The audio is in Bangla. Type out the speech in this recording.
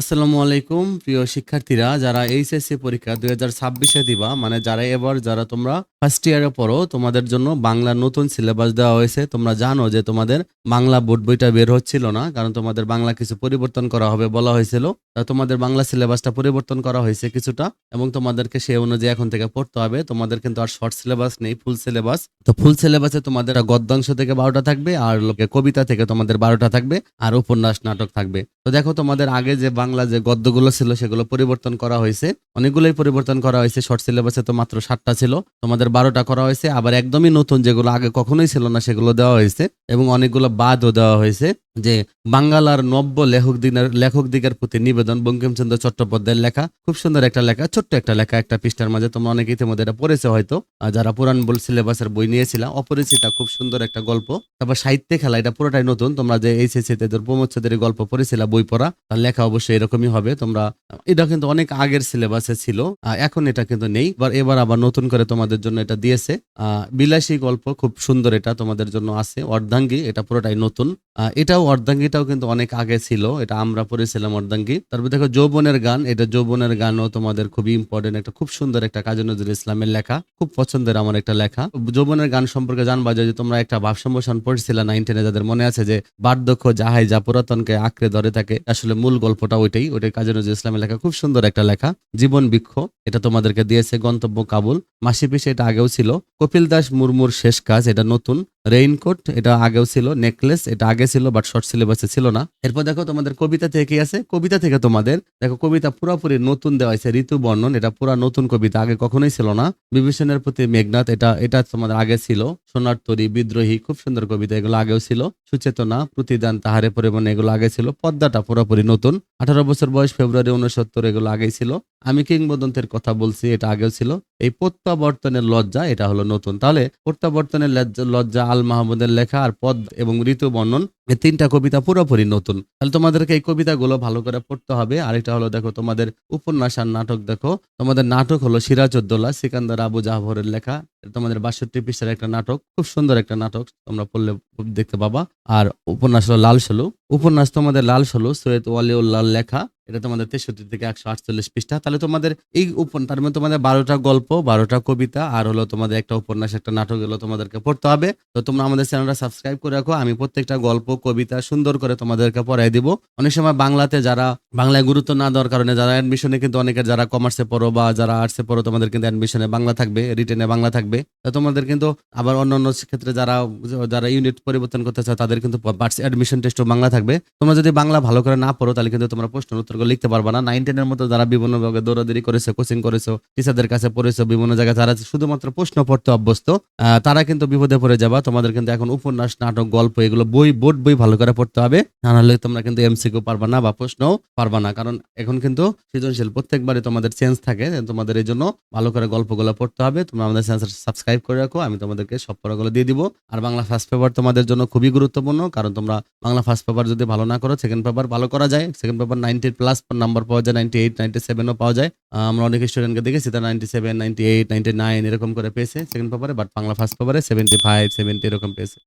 আসসালামু আলাইকুম, প্রিয় শিক্ষার্থীরা, যারা এইচএসসি পরীক্ষা দুই হাজার ছাব্বিশে দিবা মানে যারা এবার যারা তোমরা ফার্স্ট ইয়ারে পড়ো, তোমাদের জন্য বাংলা নতুন সিলেবাস দেওয়া হয়েছে। তোমরা জানো যে তোমাদের বাংলা বোর্ড বইটা বের হচ্ছিল না, কারণ তোমাদের বাংলা কিছু পরিবর্তন করা হবে বলা হয়েছিল। তোমাদের বাংলা সিলেবাসটা পরিবর্তন করা হয়েছে কিছুটা, এবং তোমাদেরকে সেই অনুযায়ী এখন থেকে পড়তে হবে। তোমাদের কিন্তু আর শর্ট সিলেবাস নেই ফুল সিলেবাস তো ফুল সিলেবাসে তোমাদের গদ্যাংশ থেকে বারোটা থাকবে, আর লোকে কবিতা থেকে তোমাদের বারোটা থাকবে, আর উপন্যাস, নাটক থাকবে। তো দেখো তোমাদের আগে যে বাংলা যে গদ্যগুলো ছিল, সেগুলো পরিবর্তন করা হয়েছে। অনেকগুলোই পরিবর্তন করা হয়েছে। শর্ট সিলেবাসে তো মাত্র সাতটা ছিল। তোমাদের বারোটা করা হয়েছে। আবার একদমই নতুন যেগুলো আগে কখনোই ছিল না, সেগুলো দেওয়া হয়েছে। এবং অনেকগুলো বাদও দেওয়া হয়েছে যে বাঙ্গালার নব্য লেখক দিনের, লেখক দিকের প্রতি নিবেদন বঙ্কিমচন্দ্র চট্টোপাধ্যায়ের লেখা। খুব সুন্দর একটা লেখা, ছোট্ট একটা লেখা একটা পৃষ্ঠার মাঝে। তোমরা অনেকে ইতিমধ্যে এটা পড়েছে হয়তো। যারা পুরান বল সিলেবাসের বই নিয়েছিলাম অপরিচিতা, খুব সুন্দর একটা গল্প। তারপর সাহিত্যে খেলা, এটা পুরোটাই নতুন। তোমরা যে এইচএসসি তে প্রমোচ্ছেদের গল্প পড়েছিলা বই পড়া, তার লেখা অবশ্যই এরকমই হবে। তোমরা, এটা কিন্তু অনেক আগের সিলেবাসে ছিল এখন এটা কিন্তু নেই। এবার এবার আবার নতুন করে তোমাদের জন্য এটা দিয়েছে। বিলাসী গল্প, খুব সুন্দর এটা তোমাদের জন্য আছে, অর্ধাঙ্গী, এটা পুরোটাই নতুন। এটাও, অর্ধাঙ্গিটাও কিন্তু অনেক আগে ছিল, এটা আমরা পড়েছিলাম অর্ধাঙ্গী। তারপর দেখো, যৌবনের গান, এটা যৌবনের গানও তোমাদের খুবই ইম্পর্টেন্ট একটা খুব সুন্দর একটা কাজী নজরুল ইসলামের লেখা, খুব পছন্দের আমার একটা লেখা। যৌবনের গান সম্পর্কে জানবা যে তোমরা একটা ভাবসম্ভাষণ পড়েছিলে নাইন টেনে যাদের মনে আছে যে, বার্ধক্য যাহাই যা পুরাতনকে আঁকড়ে ধরে থাকে আসলে মূল গল্পটা ওইটাই ওইটাই কাজী নজরুল ইসলামের লেখা। খুব সুন্দর একটা লেখা। জীবন বৃক্ষ, এটা তোমাদেরকে দিয়েছে গন্তব্য কাবুল। মাসি পিসে এটা আগেও ছিল। কপিল দাস মুর্মুর শেষ কাজ, এটা নতুন। রেইনকোট, এটা আগেও ছিল, নেকলেস, এটা আগে ছিল বাট শর্ট সিলেবাসে ছিল না। এরপর দেখো তোমাদের কবিতা থেকে আছে? কবিতা থেকে তোমাদের, দেখো কবিতা পুরোপুরি নতুন দেওয়া হয়েছে, ঋতু বর্ণন, এটা পুরা নতুন কবিতা, আগে কখনোই ছিল না। বিভীষণের প্রতি মেঘনাথ, এটা এটা তোমাদের আগে ছিল। সোনার তরী, বিদ্রোহী, খুব সুন্দর কবিতা, এগুলো আগেও ছিল। সুচেতনা, প্রতিদান, তাহারে পরিমাণে এগুলো আগে ছিল। পদ্মাটা পুরোপুরি নতুন। আঠারো বছর বয়স, ফেব্রুয়ারি উনসত্তর এগুলো আগেই ছিল। আমি কিংবদন্তের কথা বলছি, এটা আগেও ছিল। এই প্রত্যাবর্তনের লজ্জা, এটা হলো নতুন। তাহলে প্রত্যাবর্তনের লজ্জা- আল মাহমুদের লেখা আর পদ এবং ঋতু বর্ণন এই তিনটা কবিতা পুরোপুরি নতুন। তাহলে তোমাদেরকে এই কবিতাগুলো ভালো করে পড়তে হবে। আরেকটা হলো, দেখো, তোমাদের উপন্যাস আর নাটক, দেখো। তোমাদের নাটক হলো সিরাজউদ্দৌলা, সিকান্দার আবু জাহরের লেখা। তোমাদের বাষট্টি পৃষ্ঠার একটা নাটক, খুব সুন্দর একটা নাটক, তোমরা পড়লে দেখতে পাবা। আর উপন্যাস হলো লাল সলু। উপন্যাস তোমাদের লাল সলু, সৈয়দ ওয়ালিউল্লাহ লেখা। এটা তোমাদের তেষট্টি থেকে একশো আটচল্লিশ পৃষ্ঠা। তাহলে তোমাদের এই উপন্যাস তার মধ্যে তোমাদের বারোটা গল্প, বারোটা কবিতা, আর হলো তোমাদের একটা উপন্যাস, একটা নাটক এগুলো তোমাদেরকে পড়তে হবে। তো তোমরা আমাদের চ্যানেলটা সাবস্ক্রাইব করে রাখো। আমি প্রত্যেকটা গল্প কবিতা সুন্দর করে তোমাদেরকে পড়াই দিব। অনেক সময় বাংলাতে যারা, বাংলায় গুরুত্ব না দেওয়ার কারণে যারা অ্যাডমিশনে কিন্তু অনেকের যারা কমার্সে পড়ো বা যারা আর্টসে পড়ো, তোমাদের কিন্তু অ্যাডমিশনে বাংলা থাকবে রিটেনে বাংলা থাকবে। তা তোমাদের কিন্তু আবার অন্যান্য ক্ষেত্রে যারা যারা ইউনিট পরিবর্তন করতে চাও তাদের কিন্তু অ্যাডমিশন টেস্টও বাংলা থাকবে। তোমরা যদি বাংলা ভালো করে না পড়ো, তাহলে কিন্তু তোমরা প্রশ্ন উত্তরগুলো লিখতে পারবে না। নাইন টেনের মতো যারা বিভিন্ন ভাবে দৌড়াদৌড়ি করেছে কোচিং করেছ টিচারদের কাছে পড়েছো, বিভিন্ন জায়গায় যারা শুধুমাত্র প্রশ্ন পড়তে অভ্যস্ত তারা কিন্তু বিপদে পড়ে যাবা। তোমাদের কিন্তু এখন উপন্যাস, নাটক, গল্প এগুলো বই, বোর্ড বই ভালো করে পড়তে হবে। না হলে তোমরা কিন্তু এমসিকিউ পারবা না বা প্রশ্নও পারবা না। কারণ এখন কিন্তু সৃজনশীল, প্রত্যেকবারই তোমাদের চেঞ্জ থাকে, তোমাদের এই জন্য ভালো করে গল্পগুলো পড়তে হবে। তোমরা আমাদের চ্যানেল সাবস্ক্রাইব করে রাখো, আমি তোমাদেরকে সব পড়াগুলো দিয়ে দিব। আর বাংলা ফার্স্ট পেপার তোমাদের জন্য খুবই গুরুত্বপূর্ণ, কারণ তোমরা বাংলা ফার্স্ট পেপার যদি ভালো না করো সেকেন্ড পেপার ভালো করা যায়। Second paper ninety plus number পাওয়া যায় নাইনটি এইট নাইনটি সেভেনও পাওয়া যায়। আমরা অনেক স্টুডেন্টকে দেখেছি, তারা ninety seven ninety eight ninety nine এরকম করে পেয়েছে সেকেন্ড পেপারে বাট বাংলা ফার্স্ট পেপারে সেভেন্টি ফাইভ সেভেন্টি এরকম পেয়েছে।